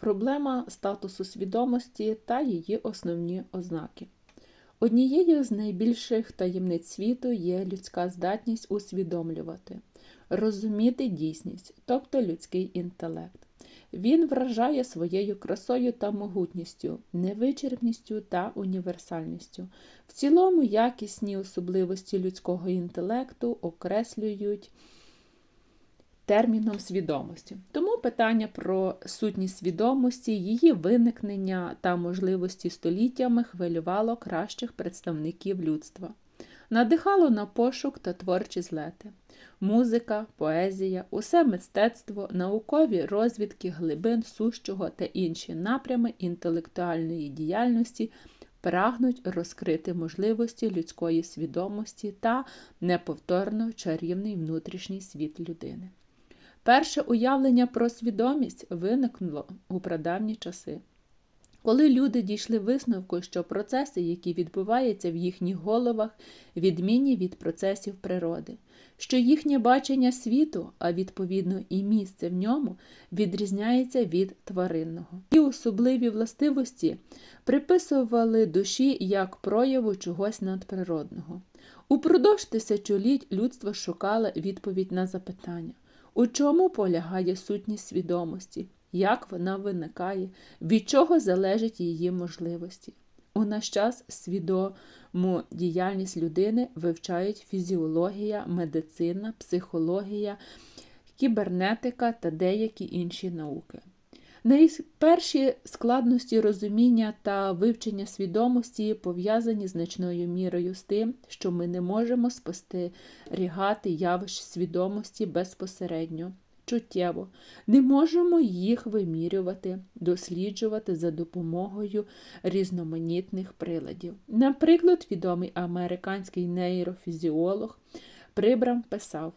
Проблема статусу свідомості та її основні ознаки. Однією з найбільших таємниць світу є людська здатність усвідомлювати, розуміти дійсність, тобто людський інтелект. Він вражає своєю красою та могутністю, невичерпністю та універсальністю. В цілому якісні особливості людського інтелекту окреслюють терміном свідомості. Тому питання про сутність свідомості, її виникнення та можливості століттями хвилювало кращих представників людства. Надихало на пошук та творчі злети. Музика, поезія, усе мистецтво, наукові розвідки глибин сущого та інші напрями інтелектуальної діяльності прагнуть розкрити можливості людської свідомості та неповторно чарівний внутрішній світ людини. Перше уявлення про свідомість виникнуло у прадавні часи. Коли люди дійшли висновку, що процеси, які відбуваються в їхніх головах, відмінні від процесів природи, що їхнє бачення світу, а відповідно і місце в ньому, відрізняється від тваринного. І особливі властивості приписували душі як прояву чогось надприродного. Упродовж тисячоліть людство шукало відповідь на запитання. У чому полягає сутність свідомості, як вона виникає, від чого залежать її можливості? У наш час свідому діяльність людини вивчають фізіологія, медицина, психологія, кібернетика та деякі інші науки. Найперші складності розуміння та вивчення свідомості пов'язані значною мірою з тим, що ми не можемо спостерігати явищ свідомості безпосередньо, чуттєво, не можемо їх вимірювати, досліджувати за допомогою різноманітних приладів. Наприклад, відомий американський нейрофізіолог Прибрам писав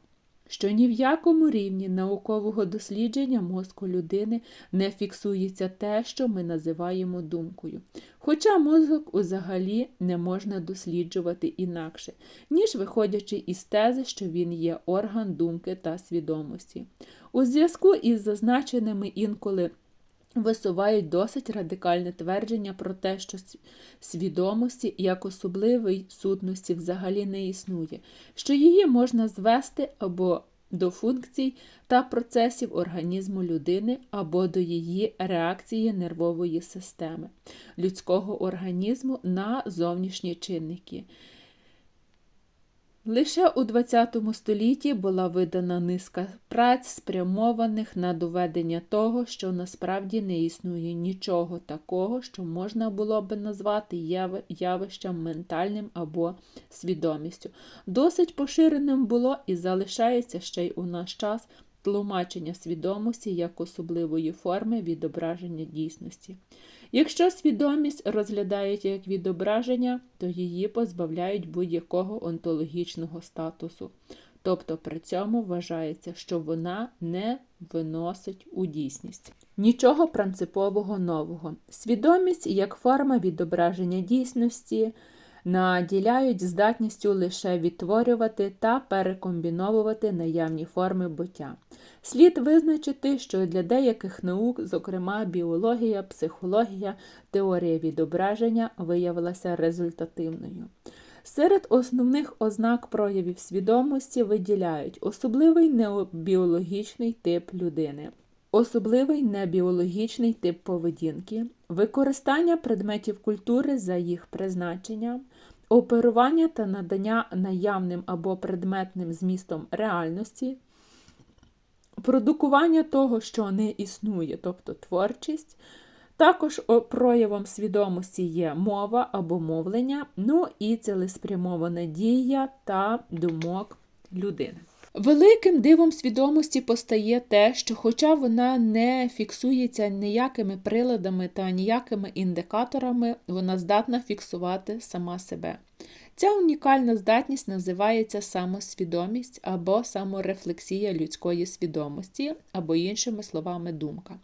що ні в якому рівні наукового дослідження мозку людини не фіксується те, що ми називаємо думкою. Хоча мозок взагалі не можна досліджувати інакше, ніж виходячи із тези, що він є орган думки та свідомості. У зв'язку із зазначеними інколи висувають досить радикальне твердження про те, що свідомості як особливої сутності взагалі не існує, що її можна звести або до функцій та процесів організму людини або до її реакції нервової системи людського організму на зовнішні чинники. Лише у ХХ столітті була видана низка праць, спрямованих на доведення того, що насправді не існує нічого такого, що можна було би назвати явищем ментальним або свідомістю. Досить поширеним було і залишається ще й у наш час тлумачення свідомості як особливої форми відображення дійсності. Якщо свідомість розглядають як відображення, то її позбавляють будь-якого онтологічного статусу, тобто при цьому вважається, що вона не виносить у дійсність. Нічого принципового нового. Свідомість як форма відображення дійсності наділяють здатністю лише відтворювати та перекомбіновувати наявні форми буття. Слід визначити, що для деяких наук, зокрема біологія, психологія, теорія відображення, виявилася результативною. Серед основних ознак проявів свідомості виділяють особливий необіологічний тип людини, особливий небіологічний тип поведінки, використання предметів культури за їх призначенням, оперування та надання наявним або предметним змістом реальності, продукування того, що не існує, тобто творчість. Також проявом свідомості є мова або мовлення, ну і цілеспрямована дія та думок людини. Великим дивом свідомості постає те, що, хоча вона не фіксується ніякими приладами та ніякими індикаторами, вона здатна фіксувати сама себе. Ця унікальна здатність називається самосвідомість або саморефлексія людської свідомості, або, іншими словами, думка.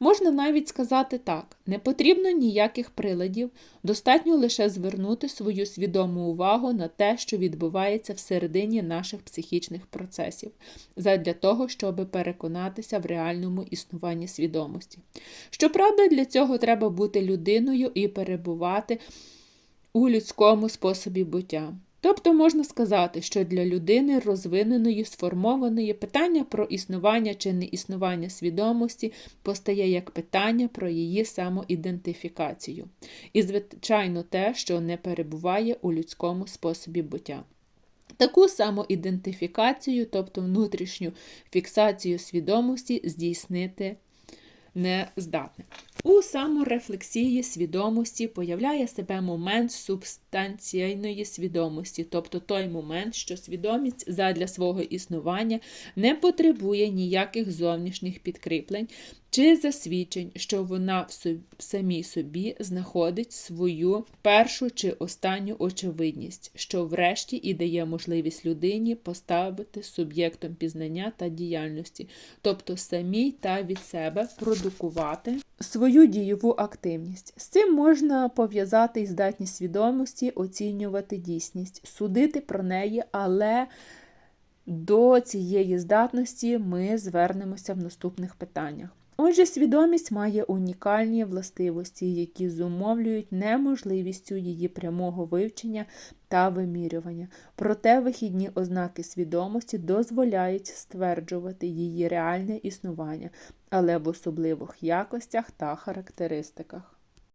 Можна навіть сказати так: не потрібно ніяких приладів, достатньо лише звернути свою свідому увагу на те, що відбувається всередині наших психічних процесів, задля того, щоб переконатися в реальному існуванні свідомості. Щоправда, для цього треба бути людиною і перебувати у людському способі буття. Тобто можна сказати, що для людини розвиненої, сформованої питання про існування чи неіснування свідомості постає як питання про її самоідентифікацію. І, звичайно, те, що не перебуває у людському способі буття. Таку самоідентифікацію, тобто внутрішню фіксацію свідомості, здійснити не здатне. У саморефлексії свідомості появляє себе момент субстанційної свідомості, тобто той момент, що свідомість задля свого існування не потребує ніяких зовнішніх підкріплень чи засвідчень, що вона в, самій собі знаходить свою першу чи останню очевидність, що врешті і дає можливість людині поставити суб'єктом пізнання та діяльності, тобто самій та від себе продукувати свою дієву активність. З цим можна пов'язати і здатність свідомості оцінювати дійсність, судити про неї, але до цієї здатності ми звернемося в наступних питаннях. Отже, свідомість має унікальні властивості, які зумовлюють неможливістю її прямого вивчення та вимірювання. Проте вихідні ознаки свідомості дозволяють стверджувати її реальне існування, але в особливих якостях та характеристиках.